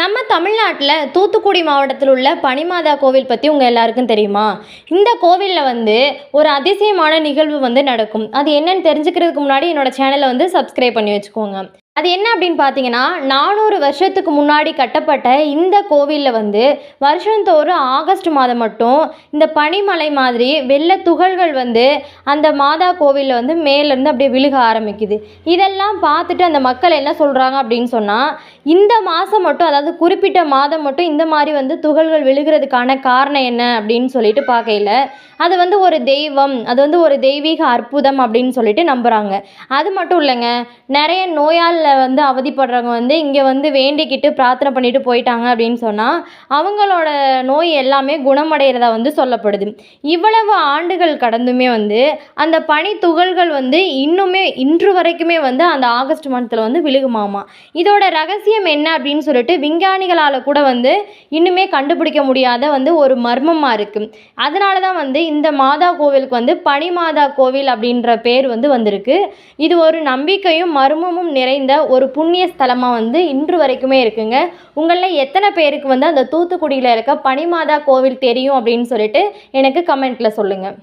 நம்ம தமிழ்நாட்டில் தூத்துக்குடி மாவட்டத்தில் உள்ள பனிமாதா கோவில் பற்றி உங்கள் எல்லாருக்கும் தெரியுமா? இந்த கோவிலில் வந்து ஒரு அதிசயமான நிகழ்வு வந்து நடக்கும். அது என்னன்னு தெரிஞ்சுக்கிறதுக்கு முன்னாடி என்னோட சேனலை வந்து சப்ஸ்கிரைப் பண்ணி வச்சுக்கோங்க. அது என்ன அப்படின்னு பார்த்தீங்கன்னா நானூறு வருஷத்துக்கு முன்னாடி கட்டப்பட்ட இந்த கோவிலில் வந்து வருஷந்தோறும் ஆகஸ்ட் மாதம் மட்டும் இந்த பனிமலை மாதிரி வெள்ளை துகள்கள் வந்து அந்த மாதா கோவிலில் வந்து மேலேருந்து அப்படியே விழுக ஆரம்பிக்குது. இதெல்லாம் பார்த்துட்டு அந்த மக்கள் என்ன சொல்கிறாங்க அப்படின்னு சொன்னால் இந்த மாதம் மட்டும் அதாவது குறிப்பிட்ட மாதம் மட்டும் இந்த மாதிரி வந்து துகள்கள் விழுகிறதுக்கான காரணம் என்ன அப்படின்னு சொல்லிட்டு பார்க்கையில அது வந்து ஒரு தெய்வம் அது வந்து ஒரு தெய்வீக அற்புதம் அப்படின்னு சொல்லிட்டு நம்புகிறாங்க அது மட்டும் இல்லைங்க நிறைய நோயால் வந்து அவதிப்படுறவங்க வந்து இங்கே வந்து வேண்டிக்கிட்டு பிரார்த்தனை பண்ணிட்டு போயிட்டாங்க அப்படின்னு சொன்னால் அவங்களோட நோய் எல்லாமே குணமடைகிறதா வந்து சொல்லப்படுது. இவ்வளவு ஆண்டுகள் கடந்துமே வந்து அந்த பனி துகள்கள் வந்து இன்னுமே இன்று வரைக்குமே வந்து அந்த ஆகஸ்ட் மந்த்தில் வந்து விழுகுமாமா. இதோட ரகசியம் என்ன அப்படின்னு சொல்லிட்டு விஞ்ஞானிகளால் கூட வந்து இன்னுமே கண்டுபிடிக்க முடியாத வந்து ஒரு மர்மமாக இருக்குது அதனால தான் வந்து இந்த மாதா கோவிலுக்கு வந்து பனி மாதா கோவில் அப்படின்ற பேர் வந்து வந்திருக்கு. இது ஒரு நம்பிக்கையும் மர்மமும் நிறைந்த ஒரு புண்ணிய ஸ்தலமாக வந்து இன்று வரைக்குமே இருக்குங்க. உங்களில் எத்தனை பேருக்கு வந்து அந்த தூத்துக்குடியில் இருக்க பனிமாதா கோவில் தெரியும் அப்படின்னு சொல்லிட்டு எனக்கு கமெண்ட்டில் சொல்லுங்கள்